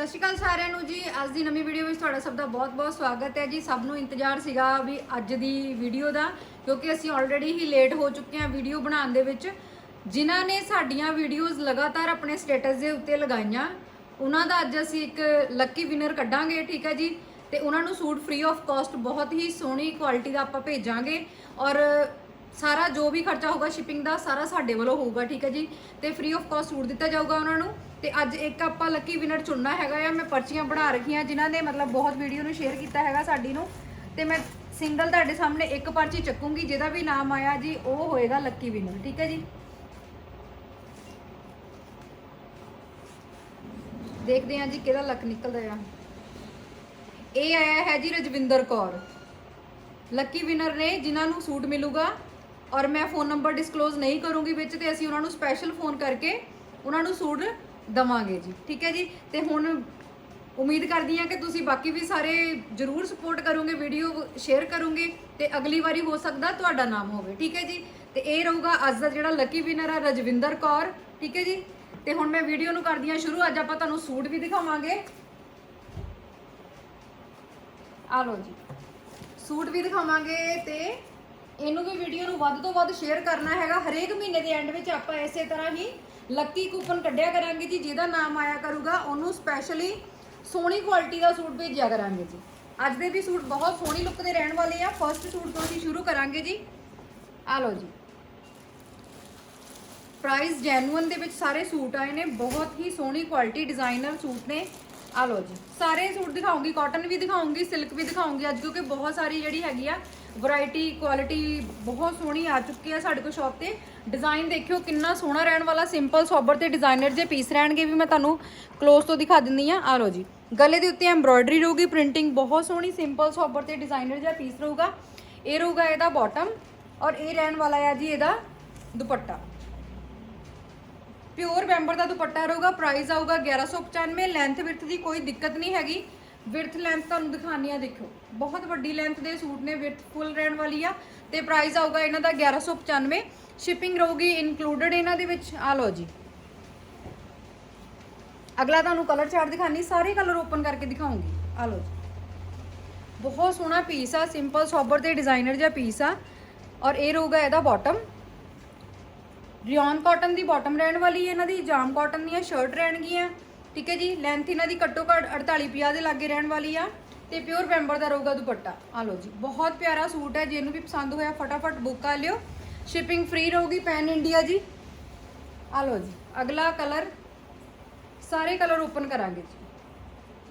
ਸਤਿ ਸ਼੍ਰੀ ਅਕਾਲ ਸਾਰਿਆਂ ਨੂੰ ਜੀ। ਅੱਜ ਦੀ ਨਵੀਂ ਵੀਡੀਓ ਵਿੱਚ ਤੁਹਾਡਾ ਸਭ ਦਾ ਬਹੁਤ-ਬਹੁਤ ਸਵਾਗਤ ਹੈ ਜੀ। ਸਭ ਨੂੰ ਇੰਤਜ਼ਾਰ ਸੀਗਾ ਵੀ ਅੱਜ ਦੀ ਵੀਡੀਓ ਦਾ, ਕਿਉਂਕਿ ਅਸੀਂ ਆਲਰੇਡੀ ਹੀ ਲੇਟ ਹੋ ਚੁੱਕੇ ਹਾਂ ਵੀਡੀਓ ਬਣਾਉਣ ਦੇ ਵਿੱਚ। ਜਿਨ੍ਹਾਂ ਨੇ ਸਾਡੀਆਂ ਵੀਡੀਓਜ਼ ਲਗਾਤਾਰ ਆਪਣੇ ਸਟੇਟਸ ਦੇ ਉੱਤੇ ਲਗਾਈਆਂ, ਉਹਨਾਂ ਦਾ ਅੱਜ ਅਸੀਂ ਇੱਕ ਲੱਕੀ ਵਿਨਰ ਕੱਢਾਂਗੇ, ਠੀਕ ਹੈ ਜੀ। ਤੇ ਉਹਨਾਂ ਨੂੰ ਸੂਟ ਫ੍ਰੀ ਆਫ ਕਾਸਟ ਬਹੁਤ ਹੀ ਸੋਹਣੀ ਕੁਆਲਿਟੀ ਦਾ ਆਪਾਂ ਭੇਜਾਂਗੇ। ਔਰ ਸਾਰਾ ਜੋ ਵੀ ਖਰਚਾ ਹੋਊਗਾ ਸ਼ਿਪਿੰਗ ਦਾ, ਸਾਰਾ ਸਾਡੇ ਵੱਲੋਂ ਹੋਊਗਾ, ਠੀਕ ਹੈ ਜੀ? ਤੇ ਫ੍ਰੀ ਆਫ ਕਾਸਟ ਸੂਟ ਦਿੱਤਾ ਜਾਊਗਾ ਉਹਨਾਂ ਨੂੰ। ਤੇ ਅੱਜ ਇੱਕ ਆਪਾਂ ਲੱਕੀ ਵਿਨਰ ਚੁਣਨਾ ਹੈਗਾ ਆ। ਮੈਂ ਪਰਚੀਆਂ ਬਣਾ ਰੱਖੀਆਂ ਜਿਨ੍ਹਾਂ ਨੇ ਮਤਲਬ ਬਹੁਤ ਵੀਡੀਓ ਨੂੰ ਸ਼ੇਅਰ ਕੀਤਾ ਹੈਗਾ ਸਾਡੀ ਨੂੰ। ਤੇ ਮੈਂ ਸਿੰਗਲ ਤੁਹਾਡੇ ਸਾਹਮਣੇ ਇੱਕ ਪਰਚੀ ਚੱਕੂੰਗੀ, ਜਿਹਦਾ ਵੀ ਨਾਮ ਆਇਆ ਜੀ, ਉਹ ਹੋਏਗਾ ਲੱਕੀ ਵਿਨਰ ਠੀਕ ਹੈ ਜੀ? ਦੇਖਦੇ ਹਾਂ ਜੀ ਕਿਹਦਾ ਲੱਕ ਨਿਕਲਦਾ ਆ। ਇਹ ਆਇਆ ਹੈ ਜੀ ਰਜਵਿੰਦਰ ਕੌਰ। ਲੱਕੀ ਵਿਨਰ ਨੇ, ਜਿਨ੍ਹਾਂ ਨੂੰ ਸੂਟ ਮਿਲੂਗਾ ਔਰ ਮੈਂ ਫੋਨ ਨੰਬਰ ਡਿਸਕਲੋਜ਼ ਨਹੀਂ ਕਰੂੰਗੀ ਵਿੱਚ ਤੇ ਅਸੀਂ ਉਹਨਾਂ ਨੂੰ ਸਪੈਸ਼ਲ ਫੋਨ ਕਰਕੇ ਉਹਨਾਂ ਨੂੰ ਸੂਟ ਦਵਾਂਗੇ ਜੀ। ਠੀਕ ਹੈ ਜੀ? ਤੇ ਹੁਣ ਉਮੀਦ ਕਰਦੀ ਹਾਂ ਕਿ ਤੁਸੀਂ ਬਾਕੀ ਵੀ ਸਾਰੇ ਜਰੂਰ ਸਪੋਰਟ ਕਰੋਗੇ ਵੀਡੀਓ ਸ਼ੇਅਰ ਕਰੋਗੇ ਤੇ ਅਗਲੀ ਵਾਰੀ ਹੋ ਸਕਦਾ ਤੁਹਾਡਾ ਨਾਮ ਹੋਵੇ। ਠੀਕ ਹੈ ਜੀ? ਤੇ ਇਹ ਰਹੂਗਾ ਅੱਜ ਦਾ ਜਿਹੜਾ ਲੱਕੀ ਵਿਨਰ ਆ ਰਜਵਿੰਦਰ ਕੌਰ। ਠੀਕ ਹੈ ਜੀ? ਤੇ ਹੁਣ ਮੈਂ ਵੀਡੀਓ ਨੂੰ ਕਰਦੀ ਹਾਂ ਸ਼ੁਰੂ। ਅੱਜ ਆਪਾਂ ਤੁਹਾਨੂੰ ਸੂਟ ਵੀ ਦਿਖਾਵਾਂਗੇ। ਆ ਲਓ ਜੀ। ਸੂਟ ਵੀ ਦਿਖਾਵਾਂਗੇ ਤੇ ਇਹਨੂੰ ਵੀ ਵੀਡੀਓ ਨੂੰ ਵੱਧ ਤੋਂ ਵੱਧ ਸ਼ੇਅਰ ਕਰਨਾ ਹੈਗਾ। ਹਰੇਕ ਮਹੀਨੇ ਦੇ ਐਂਡ ਵਿੱਚ ਆਪਾਂ ਇਸੇ ਤਰ੍ਹਾਂ ਹੀ ਲੱਕੀ ਕੂਪਨ ਕੱਢਿਆ ਕਰਾਂਗੇ ਜੀ, ਜਿਹਦਾ ਨਾਮ ਆਇਆ ਕਰੂਗਾ, ਉਹਨੂੰ ਸਪੈਸ਼ਲੀ ਸੋਹਣੀ ਕੁਆਲਿਟੀ ਦਾ ਸੂਟ ਭੇਜਿਆ ਕਰਾਂਗੇ ਜੀ। ਅੱਜ ਦੇ ਵੀ ਸੂਟ ਬਹੁਤ ਸੋਹਣੀ ਲੁੱਕ ਦੇ ਰਹਿਣ ਵਾਲੇ ਆ। ਫਰਸਟ ਸੂਟ ਤੋਂ ਅਸੀਂ ਸ਼ੁਰੂ ਕਰਾਂਗੇ ਜੀ। ਆ ਲਓ ਜੀ। ਪ੍ਰਾਈਸ ਜੈਨੂਅਨ ਦੇ ਵਿੱਚ ਸਾਰੇ ਸੂਟ ਆਏ ਨੇ। ਬਹੁਤ ਹੀ ਸੋਹਣੀ ਕੁਆਲਿਟੀ ਡਿਜ਼ਾਈਨਰ ਸੂਟ ਨੇ। ਆ ਲਓ ਜੀ। ਸਾਰੇ ਸੂਟ ਦਿਖਾਉਂਗੀ ਕਾਟਨ ਵੀ ਦਿਖਾਉਂਗੀ ਸਿਲਕ ਵੀ ਦਿਖਾਉਂਗੀ। ਅੱਜ ਕਿਉਂਕਿ ਬਹੁਤ ਸਾਰੀ ਜਿਹੜੀ ਹੈਗੀ ਆ ਵੈਰਾਈਟੀ ਕੁਆਲਿਟੀ ਬਹੁਤ ਸੋਹਣੀ ਆ ਚੁੱਕੀ ਆ ਸਾਡੇ ਕੋਲ ਸ਼ਾਪ ਤੇ। ਡਿਜ਼ਾਈਨ ਦੇਖਿਓ ਕਿੰਨਾ ਸੋਹਣਾ ਰਹਿਣ ਵਾਲਾ ਸਿੰਪਲ ਸੋਬਰ ਤੇ ਡਿਜ਼ਾਈਨਰ ਜੇ ਪੀਸ ਰਹਿਣਗੇ ਵੀ ਮੈਂ ਤੁਹਾਨੂੰ ক্লোਜ਼ ਤੋਂ ਦਿਖਾ ਦਿੰਦੀ ਆ। ਆ ਲਓ ਜੀ। ਗਲੇ ਦੇ ਉੱਤੇ ਐਮਬ੍ਰੋਇਡਰੀ ਰਹੂਗੀ ਪ੍ਰਿੰਟਿੰਗ ਬਹੁਤ ਸੋਹਣੀ ਸਿੰਪਲ ਸੋਬਰ ਤੇ ਡਿਜ਼ਾਈਨਰ ਜਿਹਾ ਪੀਸ ਰਹੂਗਾ। ਇਹ ਰਹੂਗਾ ਇਹਦਾ ਬਾਟਮ ਔਰ ਇਹ ਰਹਿਣ ਵਾਲਾ ਆ ਜੀ ਇਹਦਾ ਦੁਪੱਟਾ। ਪਿਓਰ ਮੈਂਬਰ ਦਾ ਦੁਪੱਟਾ ਰਹੂਗਾ ਪ੍ਰਾਈਸ ਆਊਗਾ 1195 ਲੈਂਥ ਵਿਰਥ ਦੀ ਕੋਈ ਦਿੱਕਤ ਨਹੀਂ ਹੈਗੀ। ਵਿਰਥ ਲੈਂਥ ਤੁਹਾਨੂੰ ਦਿਖਾਣੀ ਆ ਦੇਖੋ ਬਹੁਤ ਵੱਡੀ ਲੈਂਥ ਦੇ ਸੂਟ ਨੇ ਵਿਰਥ ਫੁੱਲ ਰਹਿਣ ਵਾਲੀ ਆ। ਤੇ ਪ੍ਰਾਈਸ ਆਊਗਾ ਇਹਨਾਂ ਦਾ 1195 ਸ਼ਿਪਿੰਗ ਰਹੂਗੀ ਇਨਕਲੂਡਡ ਇਹਨਾਂ ਦੇ ਵਿੱਚ। ਆ ਲਓ ਜੀ। ਅਗਲਾ ਤੁਹਾਨੂੰ ਕਲਰ ਚਾਰਟ ਦਿਖਾਣੀ ਸਾਰੇ ਕਲਰ ਓਪਨ ਕਰਕੇ ਦਿਖਾਉਂਗੀ। ਆ ਲਓ ਜੀ। ਬਹੁਤ ਸੋਹਣਾ ਪੀਸ ਆ ਸਿੰਪਲ ਸੋਬਰ ਤੇ ਡਿਜ਼ਾਈਨਰ ਜਿਹਾ ਪੀਸ ਆ। ਔਰ ਇਹ ਰਹੂਗਾ ਇਹਦਾ ਬਾਟਮ ਰਿਓਨ ਕਾਟਨ ਦੀ ਬਾਟਮ ਰਹਿਣ ਵਾਲੀ ਹੈ ਇਹਨਾਂ ਦੀ। ਜਾਮ ਕਾਟਨ ਦੀਆਂ ਸ਼ਰਟ ਰਹਿਣਗੀਆਂ। ਠੀਕ ਹੈ ਜੀ ਲੈਂਥ ਇਹਨਾਂ ਦੀ ਘੱਟੋ ਘੱਟ 48 50 ਦੇ ਲਾਗੇ ਰਹਿਣ ਵਾਲੀ ਆ ਤੇ ਪਿਓਰ ਮੈਂਬਰ ਦਾ ਰਹੂਗਾ ਦੁਪੱਟਾ। ਆ ਲਓ ਜੀ, ਬਹੁਤ ਪਿਆਰਾ ਸੂਟ ਹੈ ਜਿਹਨੂੰ ਵੀ ਪਸੰਦ ਹੋਇਆ ਫਟਾਫਟ ਬੁੱਕ ਕਰ ਲਿਓ। ਸ਼ਿਪਿੰਗ ਫ੍ਰੀ ਰਹੂਗੀ ਪੈਨ ਇੰਡੀਆ ਜੀ। ਆ ਲਓ ਜੀ, ਅਗਲਾ ਕਲਰ ਸਾਰੇ ਕਲਰ ਓਪਨ ਕਰਾਂਗੇ ਜੀ।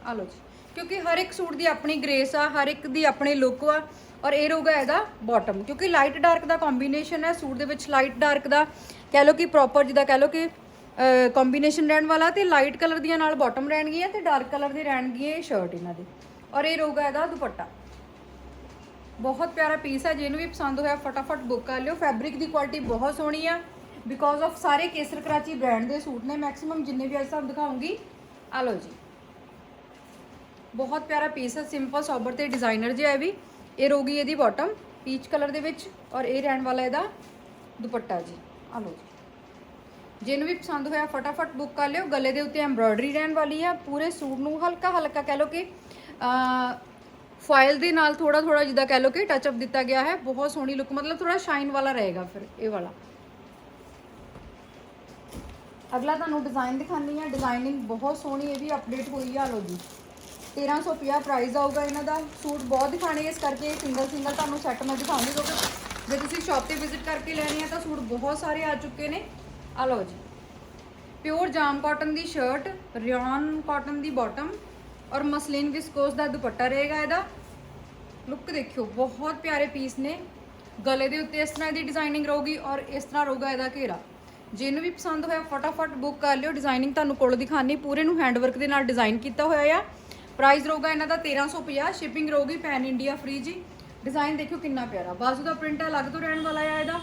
ਆ ਲਓ ਜੀ, ਕਿਉਂਕਿ ਹਰ ਇੱਕ ਸੂਟ ਦੀ ਆਪਣੀ ਗ੍ਰੇਸ ਆ, ਹਰ ਇੱਕ ਦੀ ਆਪਣੀ ਲੁੱਕ ਆ ਔਰ ਇਹ ਰਹੂਗਾ ਇਹਦਾ ਬਾਟਮ ਕਿਉਂਕਿ ਲਾਈਟ ਡਾਰਕ ਦਾ ਕੰਬੀਨੇਸ਼ਨ ਹੈ, ਸੂਟ ਦੇ ਵਿੱਚ ਲਾਈਟ ਡਾਰਕ ਦਾ, ਕਹਿ ਲਓ ਕਿ ਪ੍ਰੋਪਰ ਜਿਹਦਾ ਕਹਿ ਲਓ ਕਿ ਕੰਬੀਨੇਸ਼ਨ ਰਹਿਣ ਵਾਲਾ ਤੇ ਲਾਈਟ ਕਲਰ ਦੀਆਂ ਨਾਲ ਬਾਟਮ ਰਹਿਣਗੀਆਂ ਤੇ ਡਾਰਕ ਕਲਰ ਦੇ ਰਹਿਣਗੀਆਂ ਇਹ ਸ਼ਰਟ ਇਹਨਾਂ ਦੇ। ਔਰ ਇਹ ਰਹੂਗਾ ਇਹਦਾ ਦੁਪੱਟਾ। ਬਹੁਤ ਪਿਆਰਾ ਪੀਸ ਹੈ, ਜਿਹਨੂੰ ਵੀ ਪਸੰਦ ਹੋਇਆ ਫਟਾਫਟ ਬੁੱਕ ਕਰ ਲਿਓ। ਫੈਬਰਿਕ ਦੀ ਕੁਆਲਿਟੀ ਬਹੁਤ ਸੋਹਣੀ ਆ। ਬਿਕੋਜ਼ ਆਫ ਸਾਰੇ ਕੇਸਰ ਕਰਾਚੀ ਬ੍ਰਾਂਡ ਦੇ ਸੂਟ ਨੇ ਮੈਕਸਿਮਮ ਜਿੰਨੇ ਵੀ ਅੱਜ ਤੁਹਾਨੂੰ ਦਿਖਾਉਂਗੀ। ਆ ਲਓ ਜੀ। ਬਹੁਤ ਪਿਆਰਾ ਪੀਸ ਹੈ ਸਿੰਪਲ ਸੋਬਰ ਤੇ ਡਿਜ਼ਾਈਨਰ ਜਿਹਾ ਹੈ ਵੀ। ਇਹ ਰਹੂਗੀ ਇਹਦੀ ਬਾਟਮ ਪੀਚ ਕਲਰ ਦੇ ਵਿੱਚ। ਔਰ ਇਹ ਰਹਿਣ ਵਾਲਾ ਇਹਦਾ ਦੁਪੱਟਾ ਜੀ। ਆ ਲਓ ਜੀ। ਜਿਹਨੂੰ ਵੀ ਪਸੰਦ ਹੋਇਆ, ਫਟਾਫਟ ਬੁੱਕ ਕਰ ਲਿਓ। ਗਲੇ ਦੇ ਉੱਤੇ ਐਮਬ੍ਰੋਇਡਰੀ ਰਹਿਣ ਵਾਲੀ ਆ। ਪੂਰੇ ਸੂਟ ਨੂੰ ਹਲਕਾ ਹਲਕਾ ਕਹਿ ਲਓ ਕਿ ਫਾਇਲ ਦੇ ਨਾਲ ਥੋੜਾ ਥੋੜਾ ਜਿੱਦਾਂ ਕਹਿ ਲਓ ਕਿ ਟੱਚ ਅਪ ਦਿੱਤਾ ਗਿਆ ਹੈ। ਬਹੁਤ ਸੋਹਣੀ ਲੁੱਕ ਮਤਲਬ ਥੋੜਾ ਸ਼ਾਈਨ ਵਾਲਾ ਰਹੇਗਾ ਫਿਰ ਇਹ ਵਾਲਾ। ਅਗਲਾ ਤੁਹਾਨੂੰ ਡਿਜ਼ਾਈਨ ਦਿਖਾਣੀ ਆ ਡਿਜ਼ਾਈਨਿੰਗ ਬਹੁਤ ਸੋਹਣੀ ਇਹ ਵੀ ਅਪਡੇਟ ਹੋਈ ਆ, ਲਓ ਜੀ। 1350 ਪ੍ਰਾਈਸ ਆਊਗਾ ਇਹਨਾਂ ਦਾ। ਸੂਟ ਬਹੁਤ ਦਿਖਾਣੇ ਇਸ ਕਰਕੇ ਸਿੰਗਲ ਸਿੰਗਲ ਤੁਹਾਨੂੰ ਸੈੱਟ ਮੈਂ ਦਿਖਾਉਂਗੀ ਕਿਉਂਕਿ ਜੇ ਤੁਸੀਂ ਸ਼ਾਪ ਤੇ ਵਿਜ਼ਿਟ ਕਰਕੇ ਲੈਣੇ ਆ ਤਾਂ ਸੂਟ ਬਹੁਤ ਸਾਰੇ ਆ ਚੁੱਕੇ ਨੇ। ਆ ਲਓ ਜੀ। ਪਿਓਰ ਜਾਮ ਕਾਟਨ ਦੀ ਸ਼ਰਟ ਰਿਓਨ ਕਾਟਨ ਦੀ ਬਾਟਮ ਔਰ ਮਸਲਿਨ ਵਿਸਕੋਸ ਦਾ ਦੁਪੱਟਾ ਰਹੇਗਾ ਇਹਦਾ। ਲੁੱਕ ਦੇਖਿਓ, ਬਹੁਤ ਪਿਆਰੇ ਪੀਸ ਨੇ। ਗਲੇ ਦੇ ਉੱਤੇ ਇਸ ਤਰ੍ਹਾਂ ਦੀ ਡਿਜ਼ਾਈਨਿੰਗ ਰਹੂਗੀ ਔਰ ਇਸ ਤਰ੍ਹਾਂ ਰਹੂਗਾ ਇਹਦਾ ਘੇਰਾ। ਜਿਹਨੂੰ ਵੀ ਪਸੰਦ ਹੋਇਆ, ਫਟਾਫਟ ਬੁੱਕ ਕਰ ਲਿਓ। ਡਿਜ਼ਾਈਨਿੰਗ ਤੁਹਾਨੂੰ ਕੋਲ ਦਿਖਾਣੀ ਪੂਰੇ ਨੂੰ ਹੈਂਡਵਰਕ ਦੇ ਨਾਲ ਡਿਜ਼ਾਈਨ ਕੀਤਾ ਹੋਇਆ ਆ। ਪ੍ਰਾਈਸ ਰਹੂਗਾ ਇਹਨਾਂ ਦਾ 1350 ਸ਼ਿਪਿੰਗ ਰਹੂਗੀ ਪੈਨ ਇੰਡੀਆ ਫ੍ਰੀ ਜੀ। ਡਿਜ਼ਾਈਨ ਦੇਖਿਓ ਕਿੰਨਾ ਪਿਆਰਾ। ਬਾਜ਼ੂ ਦਾ ਪ੍ਰਿੰਟ ਅਲੱਗ ਤੋਂ ਰਹਿਣ ਵਾਲਾ ਆ ਇਹਦਾ।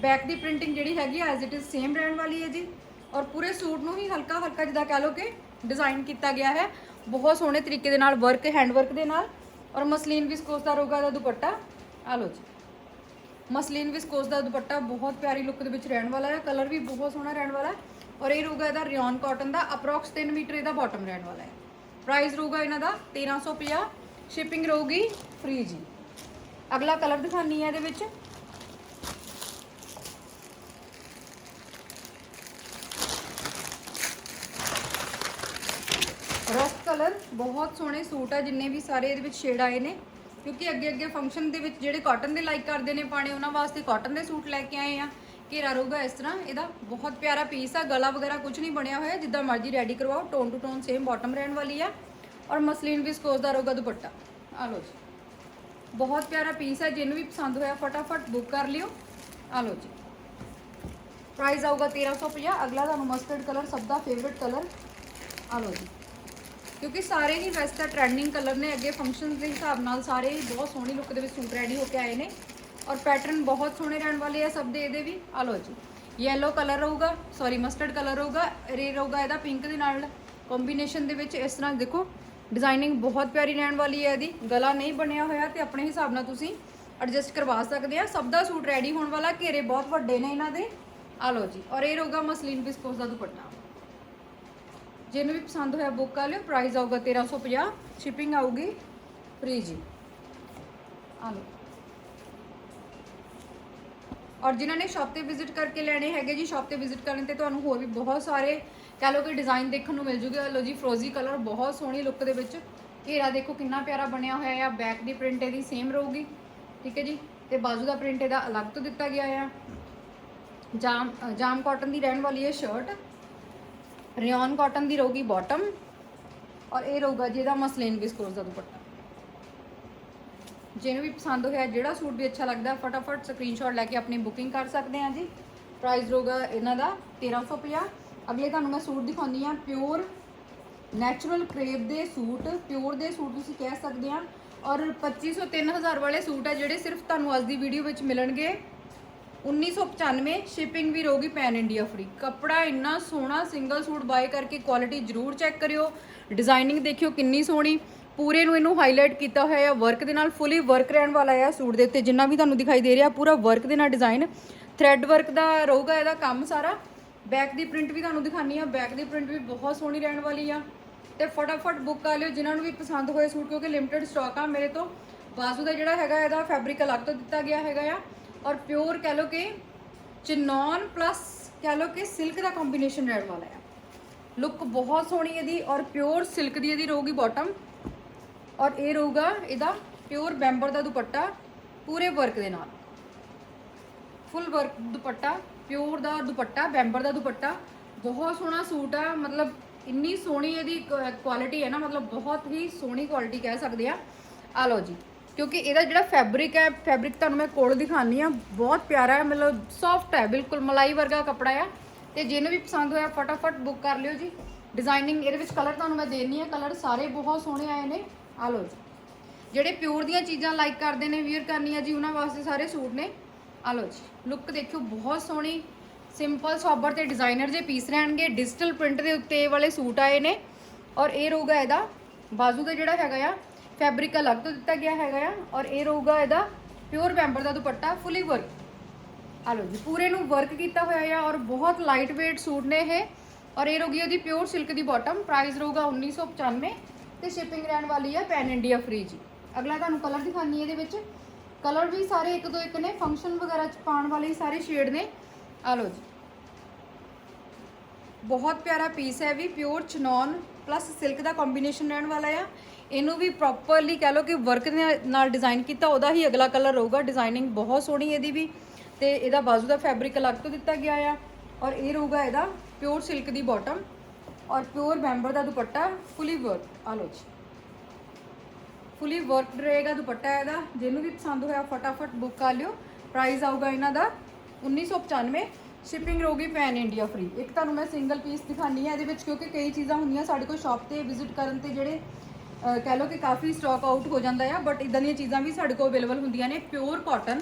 ਬੈਕ ਦੀ ਪ੍ਰਿੰਟਿੰਗ ਜਿਹੜੀ ਹੈਗੀ ਐਜ਼ ਇਟ ਇਜ਼ ਸੇਮ ਰਹਿਣ ਵਾਲੀ ਹੈ ਜੀ। ਔਰ ਪੂਰੇ ਸੂਟ ਨੂੰ ਹੀ ਹਲਕਾ ਹਲਕਾ ਜਿੱਦਾਂ ਕਹਿ ਲਓ ਕਿ ਡਿਜ਼ਾਈਨ ਕੀਤਾ ਗਿਆ ਹੈ। ਬਹੁਤ ਸੋਹਣੇ ਤਰੀਕੇ ਦੇ ਨਾਲ ਵਰਕ ਹੈਂਡ ਵਰਕ ਦੇ ਨਾਲ। ਔਰ ਮਸਲੀਨ ਵਿਸਕੋਸ ਦਾ ਰਹੂਗਾ ਇਹਦਾ ਦੁਪੱਟਾ ਆ ਲਓ ਜੀ। ਮਸਲੀਨ ਵਿਸਕੋਸ ਦਾ ਦੁਪੱਟਾ ਬਹੁਤ ਪਿਆਰੀ ਲੁੱਕ ਦੇ ਵਿੱਚ ਰਹਿਣ ਵਾਲਾ ਹੈ। ਕਲਰ ਵੀ ਬਹੁਤ ਸੋਹਣਾ ਰਹਿਣ ਵਾਲਾ ਹੈ। ਔਰ ਇਹ ਰਹੂਗਾ ਇਹਦਾ ਰਿਓਨ ਕਾਟਨ ਦਾ ਅਪਰੋਕਸ 3 ਮੀਟਰ ਇਹਦਾ ਬਾਟਮ ਰਹਿਣ ਵਾਲਾ ਹੈ। ਪ੍ਰਾਈਸ ਰਹੂਗਾ ਇਹਨਾਂ ਦਾ 1350 ਸ਼ਿਪਿੰਗ ਰਹੂਗੀ ਫ੍ਰੀ ਜੀ। ਅਗਲਾ ਕਲਰ ਦਿਖਾਨੀ ਹੈ ਇਹਦੇ ਵਿੱਚ। ਰਸਟ ਕਲਰ ਬਹੁਤ ਸੋਹਣੇ ਸੂਟ ਆ, ਜਿੰਨੇ ਵੀ ਸਾਰੇ ਇਹਦੇ ਵਿੱਚ ਸ਼ੇਡ ਆਏ ਨੇ। ਕਿਉਂਕਿ ਅੱਗੇ ਅੱਗੇ ਫੰਕਸ਼ਨ ਦੇ ਵਿੱਚ ਜਿਹੜੇ ਕਾਟਨ ਦੇ ਲਾਈਕ ਕਰਦੇ ਨੇ ਪਾਣੇ, ਉਹਨਾਂ ਵਾਸਤੇ ਕਾਟਨ ਦੇ ਸੂਟ ਲੈ ਕੇ ਆਏ ਆ। ਘੇਰਾ ਰਹੂਗਾ ਇਸ ਤਰ੍ਹਾਂ, ਇਹਦਾ ਬਹੁਤ ਪਿਆਰਾ ਪੀਸ ਆ, ਗਲਾ ਵਗੈਰਾ ਕੁਝ ਨਹੀਂ ਬਣਿਆ ਹੋਇਆ, ਜਿੱਦਾਂ ਮਰਜ਼ੀ ਰੈਡੀ ਕਰਵਾਓ tone to tone same bottom ਰਹਿਣ ਵਾਲੀ ਆ। ਔਰ ਮਸਲੀਨ ਵਿਸਕੋਸ ਦਾ ਰਹੂਗਾ ਦੁਪੱਟਾ। ਆ ਲਓ ਜੀ। ਬਹੁਤ ਪਿਆਰਾ ਪੀਸ ਹੈ ਜਿਹਨੂੰ ਵੀ ਪਸੰਦ ਹੋਇਆ ਫਟਾਫਟ ਬੁੱਕ ਕਰ ਲਿਓ। ਆ ਲਓ ਜੀ। ਪ੍ਰਾਈਸ ਆਊਗਾ 1350 ਅਗਲਾ ਤੁਹਾਨੂੰ ਮਸਟਰਡ ਕਲਰ ਸਭ ਦਾ ਫੇਵਰਿਟ ਕਲਰ ਆ ਲਓ ਜੀ। ਕਿਉਂਕਿ ਸਾਰੇ ਹੀ ਵੈਸੇ ਤਾਂ ਟ੍ਰੈਂਡਿੰਗ ਕਲਰ ਨੇ, ਅੱਗੇ ਫੰਕਸ਼ਨਸ ਦੇ ਹਿਸਾਬ ਨਾਲ ਸਾਰੇ ਹੀ ਬਹੁਤ ਸੋਹਣੀ ਲੁੱਕ ਦੇ ਵਿੱਚ ਸੂਟ ਰੈਡੀ ਹੋ ਕੇ ਆਏ ਨੇ। ਔਰ ਪੈਟਰਨ ਬਹੁਤ ਸੋਹਣੇ ਰਹਿਣ ਵਾਲੇ ਆ ਸਭ ਦੇ, ਇਹਦੇ ਵੀ। ਆ ਲਓ ਜੀ ਯੈਲੋ ਕਲਰ ਰਹੂਗਾ ਸੌਰੀ ਮਸਟਰਡ ਕਲਰ ਰਹੂਗਾ, ਰੇ ਰਹੂਗਾ ਇਹਦਾ ਪਿੰਕ ਦੇ ਨਾਲ। ਕੰਬੀਨੇਸ਼ਨ ਦੇ ਵਿੱਚ ਇਸ ਤਰ੍ਹਾਂ ਦੇਖੋ ਡਿਜ਼ਾਈਨਿੰਗ ਬਹੁਤ ਪਿਆਰੀ ਰਹਿਣ ਵਾਲੀ ਹੈ ਇਹਦੀ। ਗਲਾ ਨਹੀਂ ਬਣਿਆ ਹੋਇਆ ਤੇ ਆਪਣੇ ਹਿਸਾਬ ਨਾਲ ਤੁਸੀਂ ਐਡਜਸਟ ਕਰਵਾ ਸਕਦੇ ਆ। ਸਭ ਦਾ ਸੂਟ ਰੈਡੀ ਹੋਣ ਵਾਲਾ, ਘੇਰੇ ਬਹੁਤ ਵੱਡੇ ਨੇ ਇਹਨਾਂ ਦੇ। ਆ ਲਓ ਜੀ, ਔਰ ਇਹ ਰਹੂਗਾ ਮਸਲੀਨ ਵਿਸਕੋਸ ਦਾ ਦੁਪੱਟਾ। ਜਿਹਨੂੰ ਵੀ ਪਸੰਦ ਹੋਇਆ ਬੁੱਕ ਕਰ ਲਿਓ ਪ੍ਰਾਈਸ ਆਊਗਾ 1350 ਸ਼ਿਪਿੰਗ ਆਊਗੀ ਫ੍ਰੀ ਜੀ। ਆ ਲਓ। ਔਰ ਜਿਨ੍ਹਾਂ ਨੇ ਸ਼ਾਪ ਤੇ ਵਿਜ਼ਿਟ ਕਰਕੇ ਲੈਣੇ ਹੈਗੇ ਜੀ ਸ਼ਾਪ ਤੇ ਵਿਜ਼ਿਟ ਕਰਨ ਤੇ ਤੁਹਾਨੂੰ ਹੋਰ ਵੀ ਬਹੁਤ ਸਾਰੇ, ਕਹ ਲਓ ਕਿ ਡਿਜ਼ਾਈਨ ਦੇਖਣ ਨੂੰ ਮਿਲ ਜੂਗੇ। ਲੋ ਜੀ ਫਰੋਜ਼ੀ ਕਲਰ ਬਹੁਤ ਸੋਹਣੀ ਲੁੱਕ ਦੇ ਵਿੱਚ। ਘੇਰਾ ਦੇਖੋ ਕਿੰਨਾ ਪਿਆਰਾ ਬਣਿਆ ਹੋਇਆ ਆ ਬੈਕ ਦੀ ਪ੍ਰਿੰਟ ਇਹਦੀ ਸੇਮ ਰਹੂਗੀ। ਠੀਕ ਹੈ ਜੀ? ਤੇ ਬਾਜੂ ਦਾ ਪ੍ਰਿੰਟ ਇਹਦਾ ਅਲੱਗ ਤੋਂ ਦਿੱਤਾ ਗਿਆ ਆ। ਜਾਮ ਜਾਮ ਕਾਟਨ ਦੀ ਰਹਿਣ ਵਾਲੀ ਹੈ ਸ਼ਰਟ ਰਿਓਨ ਕਾਟਨ ਦੀ ਰਹੂਗੀ ਬਾਟਮ ਔਰ ਇਹ ਰਹੂਗਾ ਜਿਹਦਾ ਮਸਲੀਨ ਵਿਸਕੋਸ ਦਾ ਦੁਪੱਟਾ। ਜਿਹਨੂੰ ਵੀ ਪਸੰਦ ਹੋਇਆ, ਜਿਹੜਾ ਸੂਟ ਵੀ ਅੱਛਾ ਲੱਗਦਾ, ਫਟਾਫਟ ਸਕਰੀਨਸ਼ਾਟ ਲੈ ਕੇ ਆਪਣੀ ਬੁਕਿੰਗ ਕਰ ਸਕਦੇ ਆ ਜੀ। ਪ੍ਰਾਈਸ ਰਹੂਗਾ ਇਹਨਾਂ ਦਾ 1350 ਅਗਲੇ ਤੁਹਾਨੂੰ ਮੈਂ ਸੂਟ ਦਿਖਾਉਂਦੀ ਆ ਪਿਓਰ ਨੈਚੁਰਲ ਕ੍ਰੇਪ ਦੇ ਸੂਟ ਪਿਓਰ ਦੇ ਸੂਟ ਤੁਸੀਂ ਕਹਿ ਸਕਦੇ ਆ ਔਰ 2500 3000 ਵਾਲੇ ਸੂਟ ਆ ਜਿਹੜੇ ਸਿਰਫ ਤੁਹਾਨੂੰ ਅੱਜ ਦੀ ਵੀਡੀਓ ਵਿੱਚ ਮਿਲਣਗੇ। 1995 ਸ਼ਿਪਿੰਗ ਵੀ ਰਹੂਗੀ ਪੈਨ ਇੰਡੀਆ ਫ੍ਰੀ ਕੱਪੜਾ ਇੰਨਾ ਸੋਹਣਾ ਸਿੰਗਲ ਸੂਟ ਬਾਏ ਕਰਕੇ ਕੁਆਲਿਟੀ ਜ਼ਰੂਰ ਚੈੱਕ ਕਰਿਓ। ਡਿਜ਼ਾਈਨਿੰਗ ਦੇਖਿਓ ਕਿੰਨੀ ਸੋਹਣੀ। ਪੂਰੇ ਨੂੰ ਇਹਨੂੰ ਹਾਈਲਾਈਟ ਕੀਤਾ ਹੋਇਆ ਹੈ। ਵਰਕ ਦੇ ਨਾਲ ਫੁੱਲੀ ਵਰਕ ਰਹਿਣ ਵਾਲਾ ਹੈ ਸੂਟ ਦੇ ਉੱਤੇ, ਜਿੰਨਾ ਵੀ ਤੁਹਾਨੂੰ ਦਿਖਾਈ ਦੇ ਰਿਹਾ, ਪੂਰਾ ਵਰਕ ਦੇ ਨਾਲ ਡਿਜ਼ਾਈਨ ਥ੍ਰੈਡ ਵਰਕ ਦਾ ਰਹੂਗਾ ਇਹਦਾ ਕੰਮ ਸਾਰਾ। ਬੈਕ ਦੀ ਪ੍ਰਿੰਟ ਵੀ ਤੁਹਾਨੂੰ ਦਿਖਾਨੀ ਆ। ਬੈਕ ਦੀ ਪ੍ਰਿੰਟ ਵੀ ਬਹੁਤ ਸੋਹਣੀ ਰਹਿਣ ਵਾਲੀ ਆ। ਤੇ ਫਟਾਫਟ ਬੁੱਕ ਕਰ ਲਿਓ ਜਿਨ੍ਹਾਂ ਨੂੰ ਵੀ ਪਸੰਦ ਹੋਏ ਸੂਟ, ਕਿਉਂਕਿ ਲਿਮਿਟਡ ਸਟਾਕ ਆ ਮੇਰੇ ਤੋਂ। ਬਾਜ਼ੂ ਦਾ ਜਿਹੜਾ ਹੈਗਾ, ਇਹਦਾ ਫੈਬਰਿਕ ਅਲੱਗ ਤੋਂ ਦਿੱਤਾ ਗਿਆ ਹੈਗਾ ਆ। ਔਰ ਪਿਓਰ ਕਹਿ ਲਓ ਕਿ ਚਿਨੌਨ ਪਲੱਸ ਕਹਿ ਲਓ ਕਿ ਸਿਲਕ ਦਾ ਕੰਬੀਨੇਸ਼ਨ ਰਹਿਣ ਵਾਲਾ ਆ ਲੁੱਕ ਬਹੁਤ ਸੋਹਣੀ ਇਹਦੀ ਔਰ ਪਿਓਰ ਸਿਲਕ ਦੀ ਇਹਦੀ ਰਹੂਗੀ ਬਾਟਮ ਔਰ ਇਹ ਰਹੂਗਾ ਇਹਦਾ ਪਿਓਰ ਬੈਂਬਰ ਦਾ ਦੁਪੱਟਾ ਪੂਰੇ ਵਰਕ ਦੇ ਨਾਲ। ਫੁੱਲ ਵਰਕ ਦੁਪੱਟਾ ਪਿਓਰ ਦਾ ਦੁਪੱਟਾ ਬੈਂਬਰ ਦਾ ਦੁਪੱਟਾ, ਬਹੁਤ ਸੋਹਣਾ ਸੂਟ ਆ, ਮਤਲਬ ਇੰਨੀ ਸੋਹਣੀ ਇਹਦੀ ਕੁਆਲਿਟੀ ਹੈ ਨਾ, ਮਤਲਬ ਬਹੁਤ ਹੀ ਸੋਹਣੀ ਕੁਆਲਿਟੀ ਕਹਿ ਸਕਦੇ ਆ। ਆ ਲਓ ਜੀ। ਕਿਉਂਕਿ ਇਹਦਾ ਜਿਹੜਾ ਫੈਬਰਿਕ ਹੈ ਫੈਬਰਿਕ ਤੁਹਾਨੂੰ ਮੈਂ ਕੋਲ ਦਿਖਾਣੀ ਆ ਬਹੁਤ ਪਿਆਰਾ ਹੈ, ਮਤਲਬ ਸੌਫਟ ਹੈ, ਬਿਲਕੁਲ ਮਲਾਈ ਵਰਗਾ ਕੱਪੜਾ ਆ। ਤੇ ਜਿਹਨੂੰ ਵੀ ਪਸੰਦ ਹੋਇਆ, ਫਟਾਫਟ ਬੁੱਕ ਕਰ ਲਿਓ ਜੀ। ਡਿਜ਼ਾਈਨਿੰਗ ਇਹਦੇ ਵਿੱਚ ਕਲਰ ਤੁਹਾਨੂੰ ਮੈਂ ਦੇਣੀ ਆ। ਕਲਰ ਸਾਰੇ ਬਹੁਤ ਸੋਹਣੇ ਆਏ ਨੇ। ਆ ਲਓ ਜੀ। ਜਿਹੜੇ ਪਿਓਰ ਦੀਆਂ ਚੀਜ਼ਾਂ ਲਾਈਕ ਕਰਦੇ ਨੇ ਵੀਅਰ ਕਰਨੀਆਂ ਜੀ, ਉਹਨਾਂ ਵਾਸਤੇ ਸਾਰੇ ਸੂਟ ਨੇ। ਆ ਲਓ ਜੀ। ਲੁੱਕ ਦੇਖਿਓ, ਬਹੁਤ ਸੋਹਣੀ। ਸਿੰਪਲ ਸੋਬਰ ਤੇ ਡਿਜ਼ਾਈਨਰ ਜੇ ਪੀਸ ਰਹਿਣਗੇ ਡਿਜੀਟਲ ਪ੍ਰਿੰਟ ਦੇ ਉੱਤੇ ਇਹ ਵਾਲੇ ਸੂਟ ਆਏ ਨੇ। ਔਰ ਇਹ ਰਹੂਗਾ ਇਹਦਾ। ਬਾਜ਼ੂ ਦਾ ਜਿਹੜਾ ਹੈਗਾ ਆ ਫੈਬਰਿਕ ਅਲੱਗ ਤੋਂ ਦਿੱਤਾ ਗਿਆ ਹੈਗਾ ਆ ਔਰ ਇਹ ਰਹੂਗਾ ਇਹਦਾ ਪਿਓਰ ਬੈਂਬਰ ਦਾ ਦੁਪੱਟਾ ਫੁੱਲੀ ਵਰਕ ਆ ਲਓ ਜੀ, ਪੂਰੇ ਨੂੰ ਵਰਕ ਕੀਤਾ ਹੋਇਆ ਆ ਔਰ ਬਹੁਤ ਲਾਈਟ weight ਸੂਟ ਨੇ ਇਹ। ਔਰ ਇਹ ਰਹੂਗੀ ਉਹਦੀ ਪਿਓਰ ਸਿਲਕ ਦੀ ਬਾਟਮ ਪ੍ਰਾਈਸ ਰਹੂਗਾ 1995 ਤੇ ਸ਼ਿਪਿੰਗ ਰਹਿਣ ਵਾਲੀ ਆ ਪੈਨ ਇੰਡੀਆ ਫ੍ਰੀ ਜੀ। ਅਗਲਾ ਤੁਹਾਨੂੰ ਕਲਰ ਦਿਖਾਨੀ ਇਹਦੇ ਵਿੱਚ। ਕਲਰ ਵੀ ਸਾਰੇ ਇੱਕ ਤੋਂ ਇੱਕ ਨੇ ਫੰਕਸ਼ਨ ਵਗੈਰਾ ਚ ਪਾਉਣ ਵਾਲੇ ਸਾਰੇ ਸ਼ੇਡ ਨੇ। ਆ ਲਓ ਜੀ। ਬਹੁਤ ਪਿਆਰਾ ਪੀਸ ਹੈ ਵੀ ਪਿਓਰ ਚਨੌਨ ਪਲੱਸ ਸਿਲਕ ਦਾ ਕੰਬੀਨੇਸ਼ਨ ਰਹਿਣ ਵਾਲਾ ਆ। ਇਹਨੂੰ ਵੀ ਪ੍ਰੋਪਰਲੀ ਕਹਿ ਲਓ ਕਿ ਵਰਕ ਦੇ ਨਾਲ ਡਿਜ਼ਾਈਨ ਕੀਤਾ, ਉਹਦਾ ਹੀ ਅਗਲਾ ਕਲਰ ਰਹੂਗਾ ਡਿਜ਼ਾਈਨਿੰਗ ਬਹੁਤ ਸੋਹਣੀ ਇਹਦੀ ਵੀ। ਤੇ ਇਹਦਾ ਬਾਜ਼ੂ ਦਾ ਫੈਬਰਿਕ ਅਲੱਗ ਤੋਂ ਦਿੱਤਾ ਗਿਆ ਆ ਔਰ ਇਹ ਰਹੂਗਾ ਇਹਦਾ ਪਿਓਰ ਸਿਲਕ ਦੀ ਬਾਟਮ ਔਰ ਪਿਓਰ ਮੈਂਬਰ ਦਾ ਦੁਪੱਟਾ ਫੁੱਲੀ ਵਰਕ ਆ ਲਓ ਜੀ। ਫੁੱਲੀ ਵਰਕਡ ਰਹੇਗਾ ਦੁਪੱਟਾ ਇਹਦਾ, ਜਿਹਨੂੰ ਵੀ ਪਸੰਦ ਹੋਇਆ ਫਟਾਫਟ ਬੁੱਕ ਕਰ ਲਿਓ। ਪ੍ਰਾਈਸ ਆਊਗਾ ਇਹਨਾਂ ਦਾ 1995 ਸ਼ਿਪਿੰਗ ਰਹੂਗੀ ਪੈਨ ਇੰਡੀਆ ਫ੍ਰੀ ਇੱਕ ਤੁਹਾਨੂੰ ਮੈਂ ਸਿੰਗਲ ਪੀਸ ਦਿਖਾਣੀ ਹੈ, ਇਹਦੇ ਵਿੱਚ ਕਿਉਂਕਿ ਕਈ ਚੀਜ਼ਾਂ ਹੁੰਦੀਆਂ ਸਾਡੇ ਕੋਲ ਸ਼ਾਪ ਤੇ ਵਿਜ਼ਿਟ ਕਰਨ ਤੇ ਜਿਹੜੇ ਕਹਿ ਲਓ ਕਿ ਕਾਫੀ ਸਟਾਕ ਆਊਟ ਹੋ ਜਾਂਦਾ ਆ ਬਟ ਇਦਾਂ ਦੀਆਂ ਚੀਜ਼ਾਂ ਵੀ ਸਾਡੇ ਕੋਲ ਅਵੇਲੇਬਲ ਹੁੰਦੀਆਂ ਨੇ। ਪਿਓਰ ਕਾਟਨ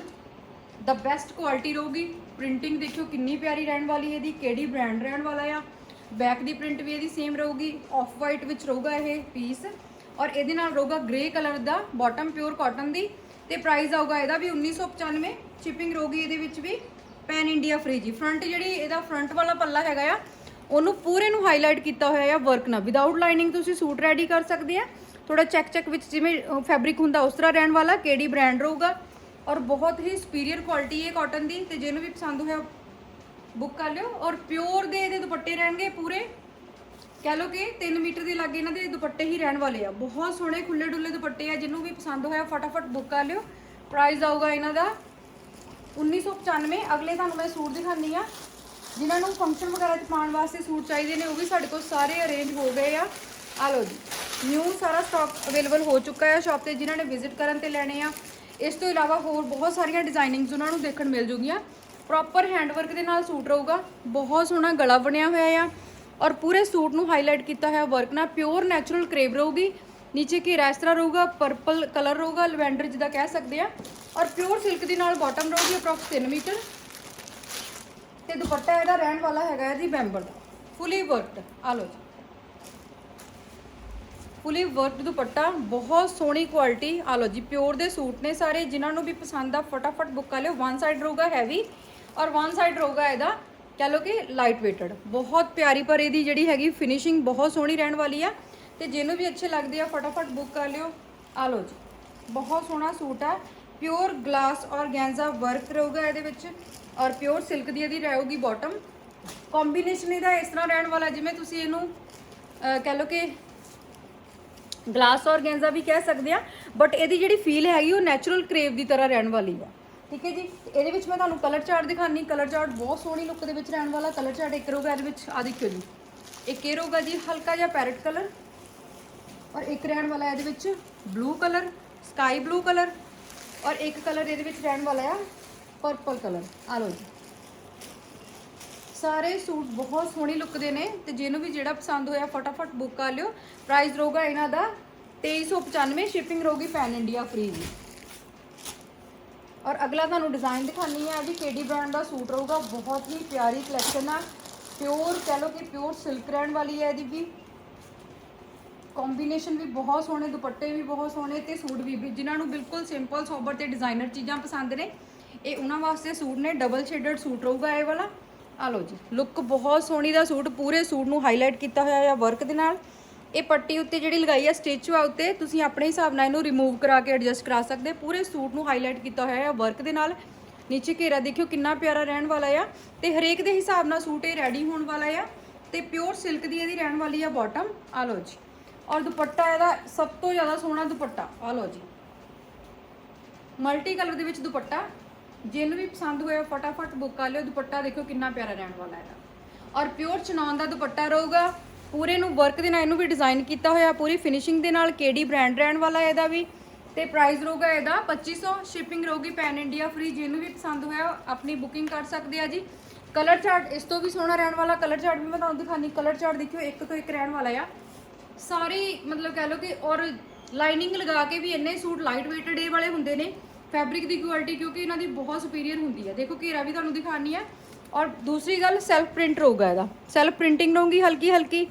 ਦਾ ਬੈਸਟ ਕੁਆਲਿਟੀ ਰਹੂਗੀ। ਪ੍ਰਿੰਟਿੰਗ ਦੇਖਿਓ ਕਿੰਨੀ ਪਿਆਰੀ ਰਹਿਣ ਵਾਲੀ ਹੈ ਇਹਦੀ, ਕਿਹੜੀ ਬ੍ਰਾਂਡ ਰਹਿਣ ਵਾਲਾ ਆ। ਬੈਕ ਦੀ ਪ੍ਰਿੰਟ ਵੀ ਇਹਦੀ ਸੇਮ ਰਹੂਗੀ ਆਫ ਵਾਈਟ ਵਿੱਚ ਰਹੂਗਾ ਇਹ ਪੀਸ ਔਰ ਇਹਦੇ ਨਾਲ ਰਹੂਗਾ ਗ੍ਰੇ ਕਲਰ ਦਾ ਬਾਟਮ ਪਿਓਰ ਕਾਟਨ ਦੀ। ਤੇ ਪ੍ਰਾਈਸ ਆਊਗਾ ਇਹਦਾ ਵੀ 1995 ਸ਼ਿਪਿੰਗ ਰਹੂਗੀ ਇਹਦੇ ਵਿੱਚ ਵੀ ਪੈਨ ਇੰਡੀਆ ਫ੍ਰੀ ਜੀ। ਫਰੰਟ ਜਿਹੜੀ ਇਹਦਾ ਫਰੰਟ ਵਾਲਾ ਪੱਲਾ ਹੈਗਾ ਆ, ਉਹਨੂੰ ਪੂਰੇ ਨੂੰ ਹਾਈਲਾਈਟ ਕੀਤਾ ਹੋਇਆ ਆ ਵਰਕ ਨਾਲ। ਵਿਦਆਊਟ ਲਾਈਨਿੰਗ ਤੁਸੀਂ ਸੂਟ ਰੈਡੀ ਕਰ ਸਕਦੇ ਆ। ਥੋੜਾ ਚੈੱਕ ਚੈੱਕ ਵਿੱਚ ਜਿਵੇਂ ਫੈਬਰਿਕ ਹੁੰਦਾ, ਉਸ ਤਰ੍ਹਾਂ ਰਹਿਣ ਵਾਲਾ ਕਿਹੜੀ ਬ੍ਰਾਂਡ ਰਹੂਗਾ ਔਰ ਬਹੁਤ ਹੀ ਸੁਪੀਰੀਅਰ ਕੁਆਲਿਟੀ ਹੈ ਕਾਟਨ ਦੀ ਤੇ ਜਿਹਨੂੰ ਵੀ ਪਸੰਦ ਹੋਇਆ ਬੁੱਕ ਕਰ ਲਿਓ ਔਰ ਪਿਓਰ ਦੇ ਇਹਦੇ ਦੁਪੱਟੇ ਰਹਿਣਗੇ ਪੂਰੇ। ਕਹਿ ਲਓ ਕਿ 3 ਮੀਟਰ ਦੇ ਲਾਗੇ ਇਹਨਾਂ ਦੇ ਦੁਪੱਟੇ ਹੀ ਰਹਿਣ ਵਾਲੇ ਆ। ਬਹੁਤ ਸੋਹਣੇ ਖੁੱਲੇ ਡੁੱਲੇ ਦੁਪੱਟੇ ਆ, ਜਿਹਨੂੰ ਵੀ ਪਸੰਦ ਹੋਇਆ, ਫਟਾਫਟ ਬੁੱਕ ਕਰ ਲਿਓ। ਪ੍ਰਾਈਸ ਆਊਗਾ ਇਹਨਾਂ ਦਾ 1995 ਅਗਲੇ ਤੁਹਾਨੂੰ ਮੈਂ ਸੂਟ ਦਿਖਾਉਂਦੀ ਆ ਜਿਨ੍ਹਾਂ ਨੂੰ ਫੰਕਸ਼ਨ ਵਗੈਰਾ 'ਚ ਪਾਉਣ ਵਾਸਤੇ ਸੂਟ ਚਾਹੀਦੇ ਨੇ, ਉਹ ਵੀ ਸਾਡੇ ਕੋਲ ਸਾਰੇ ਅਰੇਂਜ ਹੋ ਗਏ ਆ। ਆ ਲਓ ਜੀ ਨਿਊ ਸਾਰਾ ਸਟਾਕ ਅਵੇਲੇਬਲ ਹੋ ਚੁੱਕਾ ਹੈ ਸ਼ਾਪ ਤੇ, ਜਿਨ੍ਹਾਂ ਨੇ ਵਿਜ਼ਿਟ ਕਰਨ ਤੇ ਲੈਣੇ ਆ। ਇਸ ਤੋਂ ਇਲਾਵਾ ਹੋਰ ਬਹੁਤ ਸਾਰੀਆਂ ਡਿਜ਼ਾਈਨਿੰਗਸ ਉਹਨਾਂ ਨੂੰ ਦੇਖਣ ਮਿਲ ਜੂਗੀਆਂ। ਪ੍ਰੋਪਰ ਹੈਂਡਵਰਕ ਦੇ ਨਾਲ ਸੂਟ ਰਹੂਗਾ, ਬਹੁਤ ਸੋਹਣਾ ਗਲਾ ਬਣਿਆ ਹੋਇਆ ਆ। ਔਰ ਪੂਰੇ ਸੂਟ ਨੂੰ ਹਾਈਲਾਈਟ ਕੀਤਾ ਹੋਇਆ ਵਰਕ ਨਾਲ ਪਿਓਰ ਨੈਚੁਰਲ ਕਰੇਵ ਰਹੂਗੀ, ਨੀਚੇ ਘੇਰਾ ਇਸ ਤਰ੍ਹਾਂ ਰਹੂਗਾ ਪਰਪਲ ਕਲਰ ਰਹੂਗਾ ਲਵੈਂਡਰ ਜਿੱਦਾਂ ਕਹਿ ਸਕਦੇ ਆ। ਔਰ ਪਿਓਰ ਸਿਲਕ ਦੇ ਨਾਲ ਬਾਟਮ ਰਹੂਗੀ ਅਪਰੋਕਸ 3 ਮੀਟਰ। ਤੇ ਦੁਪੱਟਾ ਇਹਦਾ ਰਹਿਣ ਵਾਲਾ ਹੈਗਾ ਹੈ ਜੀ ਬੈਂਬਰ ਦਾ ਫੁੱਲੀ ਵਰਕਡ ਆ ਲਓ ਜੀ। ਫੁੱਲੀ ਵਰਕਡ ਦੁਪੱਟਾ ਬਹੁਤ ਸੋਹਣੀ ਕੁਆਲਿਟੀ ਆ ਲਓ ਜੀ ਪਿਓਰ ਦੇ ਸੂਟ ਨੇ ਸਾਰੇ ਜਿਨ੍ਹਾਂ ਨੂੰ ਵੀ ਪਸੰਦ ਆ ਫਟਾਫਟ ਬੁੱਕ ਕਰ ਲਿਓ। ਵਨ ਸਾਈਡ ਰਹੂਗਾ ਹੈਵੀ ਔਰ ਵਨ ਸਾਈਡ ਰਹੂਗਾ ਇਹਦਾ ਕਹ ਲਓ ਕਿ ਲਾਈਟ weighted ਬਹੁਤ ਪਿਆਰੀ ਪਰ ਇਹਦੀ ਜਿਹੜੀ ਹੈਗੀ ਫਿਨਿਸ਼ਿੰਗ ਬਹੁਤ ਸੋਹਣੀ ਰਹਿਣ ਵਾਲੀ ਆ। ਤੇ ਜਿਹਨੂੰ ਵੀ ਅੱਛੇ ਲੱਗਦੇ ਆ ਫਟਾਫਟ ਬੁੱਕ ਕਰ ਲਿਓ। ਆ ਲਓ ਜੀ ਬਹੁਤ ਸੋਹਣਾ ਸੂਟ ਆ। ਪਿਓਰ ਗਲਾਸ ਔਰਗੈਂਜ਼ਾ ਵਰਕ ਰਹੂਗਾ ਇਹਦੇ ਵਿੱਚ ਔਰ ਪਿਓਰ ਸਿਲਕ ਦੀ ਇਹਦੀ ਰਹੂਗੀ ਬਾਟਮ ਕੰਬੀਨੇਸ਼ਨ ਇਹਦਾ ਇਸ ਤਰ੍ਹਾਂ ਰਹਿਣ ਵਾਲਾ ਜਿਵੇਂ ਤੁਸੀਂ ਇਹਨੂੰ ਅਹ, ਕਹਿ ਲਓ ਕਿ ਗਲਾਸ ਔਰਗੈਂਜ਼ਾ ਵੀ ਕਹਿ ਸਕਦੇ ਆ ਬਟ ਇਹਦੀ ਜਿਹੜੀ ਫੀਲ ਹੈਗੀ ਉਹ ਨੈਚੁਰਲ ਕਰੇਵ ਦੀ ਤਰ੍ਹਾਂ ਰਹਿਣ ਵਾਲੀ ਆ। ਠੀਕ ਹੈ ਜੀ? ਇਹਦੇ ਵਿੱਚ ਮੈਂ ਤੁਹਾਨੂੰ ਕਲਰ ਚਾਰਟ ਦਿਖਾਣੀ ਕਲਰ ਚਾਰਟ ਬਹੁਤ ਸੋਹਣੀ ਲੁੱਕ ਦੇ ਵਿੱਚ ਰਹਿਣ ਵਾਲਾ ਕਲਰ ਚਾਰਟ ਇੱਕ ਰਹੂਗਾ ਇਹਦੇ ਵਿੱਚ ਆ ਦੇਖਿਓ ਜੀ। ਇੱਕ ਇਹ ਰਹੂਗਾ ਜੀ, ਹਲਕਾ ਜਿਹਾ ਪੈਰਟ ਕਲਰ ਔਰ ਇੱਕ ਰਹਿਣ ਵਾਲਾ ਇਹਦੇ ਵਿੱਚ blue colour sky blue colour ਔਰ ਇੱਕ ਕਲਰ ਇਹਦੇ ਵਿੱਚ ਰਹਿਣ ਵਾਲਾ ਆ ਪਰਪਲ ਕਲਰ ਆ ਲਓ ਜੀ। ਸਾਰੇ ਸੂਟ ਬਹੁਤ ਸੋਹਣੇ ਲੁੱਕਦੇ ਨੇ ਤੇ ਜਿਹਨੂੰ ਵੀ ਜਿਹੜਾ ਪਸੰਦ ਹੋਇਆ ਫਟਾਫਟ ਬੁੱਕ ਕਰ ਲਿਓ। ਪ੍ਰਾਈਸ ਰਹੂਗਾ ਇਹਨਾਂ ਦਾ 2395 ਸ਼ਿਪਿੰਗ ਰਹੂਗੀ ਪੈਨ ਇੰਡੀਆ ਫ੍ਰੀ ਜੀ ਔਰ ਅਗਲਾ ਤੁਹਾਨੂੰ ਡਿਜ਼ਾਈਨ ਦਿਖਾਣੀ ਹੈ ਵੀ ਕਿਹੜੀ ਬ੍ਰਾਂਡ ਦਾ ਸੂਟ ਰਹੂਗਾ। ਬਹੁਤ ਹੀ ਪਿਆਰੀ ਕਲੈਕਸ਼ਨ ਆ। ਪਿਓਰ ਕਹ ਲਓ ਕਿ ਪਿਓਰ ਸਿਲਕ ਰਹਿਣ ਵਾਲੀ ਹੈ ਇਹਦੀ ਵੀ। ਕੰਬੀਨੇਸ਼ਨ ਵੀ ਬਹੁਤ ਸੋਹਣੇ, ਦੁਪੱਟੇ ਵੀ ਬਹੁਤ ਸੋਹਣੇ ਤੇ ਸੂਟ ਵੀ ਵੀ ਜਿਨ੍ਹਾਂ ਨੂੰ ਬਿਲਕੁਲ ਸਿੰਪਲ ਸੋਬਰ ਤੇ ਡਿਜ਼ਾਈਨਰ ਚੀਜ਼ਾਂ ਪਸੰਦ ਨੇ। ਇਹ ਉਹਨਾਂ ਵਾਸਤੇ ਸੂਟ ਨੇ ਡਬਲ ਸ਼ੇਡਡ ਸੂਟ ਰਹੂਗਾ ਇਹ ਵਾਲਾ। ਆ ਲਓ ਜੀ। ਲੁੱਕ ਬਹੁਤ ਸੋਹਣੀ ਦਾ ਸੂਟ, ਪੂਰੇ ਸੂਟ ਨੂੰ ਹਾਈਲਾਈਟ ਕੀਤਾ ਹੋਇਆ ਆ ਵਰਕ ਦੇ ਨਾਲ। ਇਹ ਪੱਟੀ ਉੱਤੇ ਜਿਹੜੀ ਲਗਾਈ ਆ ਸਟਿਚ ਆ ਉੱਤੇ, ਤੁਸੀਂ ਆਪਣੇ ਹਿਸਾਬ ਨਾਲ ਇਹਨੂੰ ਰਿਮੂਵ ਕਰਾ ਕੇ ਐਡਜਸਟ ਕਰਾ ਸਕਦੇ ਪੂਰੇ ਸੂਟ ਨੂੰ ਹਾਈਲਾਈਟ ਕੀਤਾ ਹੋਇਆ ਆ ਵਰਕ ਦੇ ਨਾਲ। ਨੀਚੇ ਘੇਰਾ ਦੇਖਿਓ ਕਿੰਨਾ ਪਿਆਰਾ ਰਹਿਣ ਵਾਲਾ ਆ। ਤੇ ਹਰੇਕ ਦੇ ਹਿਸਾਬ ਨਾਲ ਸੂਟ ਇਹ ਰੈਡੀ ਹੋਣ ਵਾਲਾ ਆ। ਤੇ ਪਿਓਰ ਸਿਲਕ ਦੀ ਇਹਦੀ ਰਹਿਣ ਵਾਲੀ ਆ ਬਾਟਮ ਆ ਲਓ ਜੀ। ਔਰ ਦੁਪੱਟਾ ਇਹਦਾ ਸਭ ਤੋਂ ਜ਼ਿਆਦਾ ਸੋਹਣਾ ਦੁਪੱਟਾ। ਆ ਲਓ ਜੀ। ਮਲਟੀ ਕਲਰ ਦੇ ਵਿੱਚ ਦੁਪੱਟਾ। ਜਿਹਨੂੰ ਵੀ ਪਸੰਦ ਹੋਇਆ ਫਟਾਫਟ ਬੁੱਕ ਕਰ ਲਿਓ। ਦੁਪੱਟਾ ਦੇਖੋ ਕਿੰਨਾ ਪਿਆਰਾ ਰਹਿਣ ਵਾਲਾ ਹੈਗਾ। ਔਰ ਪਿਓਰ ਚਨੌਨ ਦਾ ਦੁਪੱਟਾ ਰਹੂਗਾ। ਪੂਰੇ ਨੂੰ ਵਰਕ ਦੇ ਨਾਲ ਇਹਨੂੰ ਵੀ ਡਿਜ਼ਾਈਨ ਕੀਤਾ ਹੋਇਆ, ਪੂਰੀ ਫਿਨਿਸ਼ਿੰਗ ਦੇ ਨਾਲ ਕਿਹੜੀ ਬ੍ਰਾਂਡ ਰਹਿਣ ਵਾਲਾ ਇਹਦਾ ਵੀ। ਤੇ ਪ੍ਰਾਈਸ ਰਹੂਗਾ ਇਹਦਾ 2500 ਸ਼ਿਪਿੰਗ ਰਹੂਗੀ ਪੈਨ ਇੰਡੀਆ ਫ੍ਰੀ ਜਿਹਨੂੰ ਵੀ ਪਸੰਦ ਹੋਇਆ, ਆਪਣੀ ਬੁਕਿੰਗ ਕਰ ਸਕਦੇ ਆ ਜੀ। ਕਲਰ ਚਾਰਟ ਇਸ ਤੋਂ ਵੀ ਸੋਹਣਾ ਰਹਿਣ ਵਾਲਾ ਕਲਰ ਚਾਰਟ ਵੀ ਮੈਂ ਤੁਹਾਨੂੰ ਦਿਖਾਣੀ ਕਲਰ ਚਾਰਟ ਦੇਖਿਓ, ਇੱਕ ਤੋਂ ਇੱਕ ਰਹਿਣ ਵਾਲਾ ਆ। ਸਾਰੀ ਮਤਲਬ ਕਹਿ ਲਓ ਕਿ ਔਰ ਲਾਈਨਿੰਗ ਲਗਾ ਕੇ ਵੀ ਇੰਨੇ ਸੂਟ ਲਾਈਟ weighted ਇਹ ਵਾਲੇ ਹੁੰਦੇ ਨੇ। ਫੈਬਰਿਕ ਦੀ ਕੁਆਲਿਟੀ ਕਿਉਂਕਿ ਇਹਨਾਂ ਦੀ ਬਹੁਤ ਸੁਪੀਰੀਅਰ ਹੁੰਦੀ ਹੈ। ਦੇਖੋ ਘੇਰਾ ਵੀ ਤੁਹਾਨੂੰ ਦਿਖਾਣੀ ਹੈ। ਔਰ ਦੂਸਰੀ ਗੱਲ ਸੈਲਫ ਪ੍ਰਿੰਟ ਰਹੂਗਾ ਇਹਦਾ। ਸੈਲਫ ਪ੍ਰਿੰਟਿੰਗ ਰਹੂਗੀ ਹਲਕੀ ਹਲਕੀ,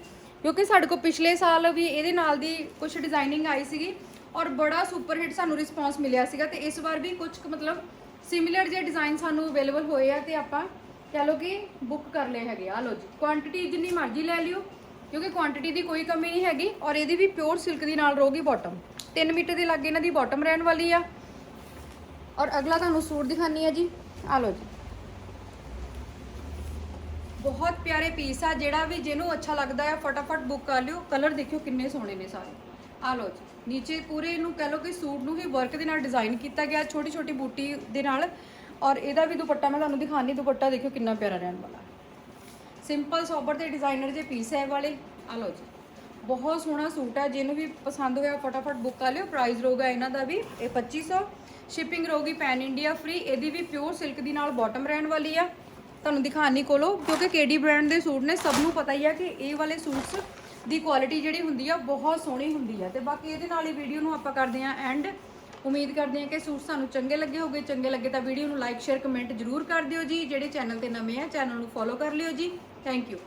ਕਿਉਂਕਿ ਸਾਡੇ ਕੋਲ ਪਿਛਲੇ ਸਾਲ ਵੀ ਇਹਦੇ ਨਾਲ ਦੀ ਕੁਝ ਡਿਜ਼ਾਈਨਿੰਗ ਆਈ ਸੀਗੀ ਔਰ ਬੜਾ ਸੁਪਰ ਹਿੱਟ ਸਾਨੂੰ ਰਿਸਪੌਂਸ ਮਿਲਿਆ ਸੀਗਾ ਤੇ ਇਸ ਵਾਰ ਵੀ ਕੁਝ ਕੁ ਮਤਲਬ ਸਿਮਿਲਰ ਜੇ ਡਿਜ਼ਾਈਨ ਸਾਨੂੰ ਅਵੇਲੇਬਲ ਹੋਏ ਆ ਤੇ ਆਪਾਂ ਕਹ ਲਓ ਕਿ ਬੁੱਕ ਕਰ ਲਏ ਹੈਗੇ ਆ। ਲਓ ਜੀ ਕੁਆਂਟੀਟੀ ਜਿੰਨੀ ਮਰਜ਼ੀ ਲੈ ਲਿਓ, ਕਿਉਂਕਿ ਕੁਆਂਟੀਟੀ ਦੀ ਕੋਈ ਕਮੀ ਨਹੀਂ ਹੈਗੀ ਔਰ ਇਹਦੀ ਵੀ ਪਿਓਰ ਸਿਲਕ ਦੀ ਨਾਲ ਰਹੂਗੀ ਬਾਟਮ 3 ਮੀਟਰ ਦੇ ਲਾਗੇ ਇਹਨਾਂ ਦੀ ਬਾਟਮ ਰਹਿਣ ਵਾਲੀ ਆ। ਔਰ ਅਗਲਾ ਤੁਹਾਨੂੰ ਸੂਟ ਦਿਖਾਨੀ ਹੈ ਜੀ। ਆ ਲਓ ਜੀ। ਬਹੁਤ ਪਿਆਰੇ ਪੀਸ ਆ, ਜਿਹੜਾ ਵੀ ਜਿਹਨੂੰ ਅੱਛਾ ਲੱਗਦਾ ਹੈ ਫਟਾਫਟ ਬੁੱਕ ਕਰ ਲਿਓ। ਕਲਰ ਦੇਖਿਓ ਕਿੰਨੇ ਸੋਹਣੇ ਨੇ ਸਾਰੇ। ਆ ਲਓ ਜੀ। ਨੀਚੇ ਪੂਰੇ ਇਹਨੂੰ ਕਹ ਲਓ ਕਿ ਸੂਟ ਨੂੰ ਹੀ ਵਰਕ ਦੇ ਨਾਲ ਡਿਜ਼ਾਈਨ ਕੀਤਾ ਗਿਆ ਛੋਟੀ ਛੋਟੀ ਬੂਟੀ ਦੇ ਨਾਲ। ਔਰ ਇਹਦਾ ਵੀ ਦੁਪੱਟਾ ਮੈਂ ਤੁਹਾਨੂੰ ਦਿਖਾਣੀ ਦੁਪੱਟਾ ਦੇਖਿਓ ਕਿੰਨਾ ਪਿਆਰਾ ਰਹਿਣ ਵਾਲਾ। ਸਿੰਪਲ ਸੋਬਰ ਤੇ ਡਿਜ਼ਾਈਨਰ ਜੇ ਪੀਸ ਹੈ ਇਹ ਵਾਲੇ। ਆ ਲਓ ਜੀ। ਬਹੁਤ ਸੋਹਣਾ ਸੂਟ ਹੈ ਜਿਹਨੂੰ ਵੀ ਪਸੰਦ ਹੋਇਆ ਫਟਾਫਟ ਬੁੱਕ ਕਰ ਲਿਓ। ਪ੍ਰਾਈਸ ਰਹੂਗਾ ਇਹਨਾਂ ਦਾ ਵੀ ਇਹ 2500 ਸ਼ਿਪਿੰਗ ਰਹੂਗੀ ਪੈਨ ਇੰਡੀਆ ਫ੍ਰੀ ਇਹਦੀ ਵੀ ਪਿਓਰ ਸਿਲਕ ਦੀ ਨਾਲ ਬਾਟਮ ਰਹਿਣ ਵਾਲੀ ਆ। ਤੁਹਾਨੂੰ ਦਿਖਾਣੀ ਕੋਲੋਂ, ਕਿਉਂਕਿ ਕੇਡੀ ਬ੍ਰਾਂਡ ਦੇ ਸੂਟ ਨੇ, ਸਭ ਨੂੰ ਪਤਾ ਹੀ ਆ ਕਿ ਇਹ ਵਾਲੇ ਸੂਟਸ ਦੀ ਕੁਆਲਿਟੀ ਜਿਹੜੀ ਹੁੰਦੀ ਆ, ਬਹੁਤ ਸੋਹਣੀ ਹੁੰਦੀ ਆ। ਤੇ ਬਾਕੀ ਇਹਦੇ ਨਾਲ ਹੀ ਵੀਡੀਓ ਨੂੰ ਆਪਾਂ ਕਰਦੇ ਆ ਐਂਡ ਉਮੀਦ ਕਰਦੇ ਹਾਂ ਕਿ ਸੂਟ ਸਾਨੂੰ ਚੰਗੇ ਲੱਗੇ ਹੋਗੇ। ਚੰਗੇ ਲੱਗੇ ਤਾਂ ਵੀਡੀਓ ਨੂੰ ਲਾਈਕ ਸ਼ੇਅਰ ਕਮੈਂਟ ਜਰੂਰ ਕਰ ਦਿਓ ਜੀ। ਜਿਹੜੇ ਚੈਨਲ ਤੇ ਨਵੇਂ ਆ ਚੈਨਲ ਨੂੰ ਫੋਲੋ ਕਰ ਲਿਓ ਜੀ। Thank you